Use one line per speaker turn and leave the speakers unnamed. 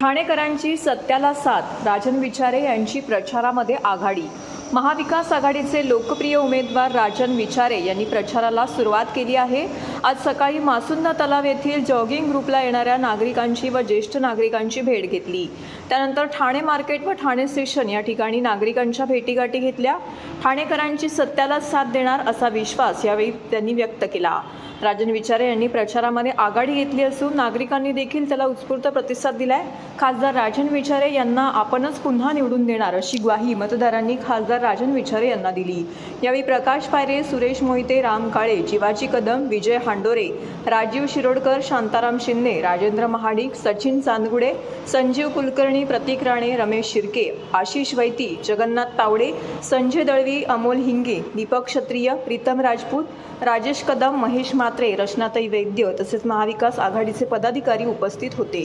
ठाणेकरांची सत्याला साथ राजन विचारे यांची प्रचारामध्ये आघाडी. महाविकास आघाडीचे लोकप्रिय उमेदवार राजन विचारे यांनी प्रचाराला सुरुवात केली आहे. आज सकाळी मासुंदा तलाव येथील जॉगिंग ग्रुपला येणाऱ्या नागरिकांची व ज्येष्ठ नागरिकांची भेट घेतली. त्यानंतर ठाणे मार्केट व ठाणे स्टेशन या ठिकाणी नागरिकांच्या भेटीगाठी घेतल्या. ठाणेकरांची सत्याला साथ देणार असा विश्वास यावेळी त्यांनी व्यक्त केला. राजन विचारे यांनी प्रचारामध्ये आघाडी घेतली असून नागरिकांनी देखील त्याला उत्स्फूर्त प्रतिसाद दिलाय. खासदार राजन विचारे यांना आपणच पुन्हा निवडून देणार अशी ग्वाही मतदारांनी खासदार राजन विचारे यांना दिली. यावेळी प्रकाश पायरे सुरेश मोहिते राम काळे जिवाजी कदम विजय हांडोरे राजीव शिरोडकर शांताराम शिंदे राजेंद्र महाडिक सचिन चांदगुडे संजीव कुलकर्णी प्रतीक राणे रमेश शिर्के आशिष वैती जगन्नाथ तावडे संजय दळवी अमोल हिंगे दीपक क्षत्रिय प्रीतम राजपूत राजेश कदम महेश मात्रे रचनाताई वैद्य तसेच महाविकास आघाडीचे पदाधिकारी उपस्थित होते.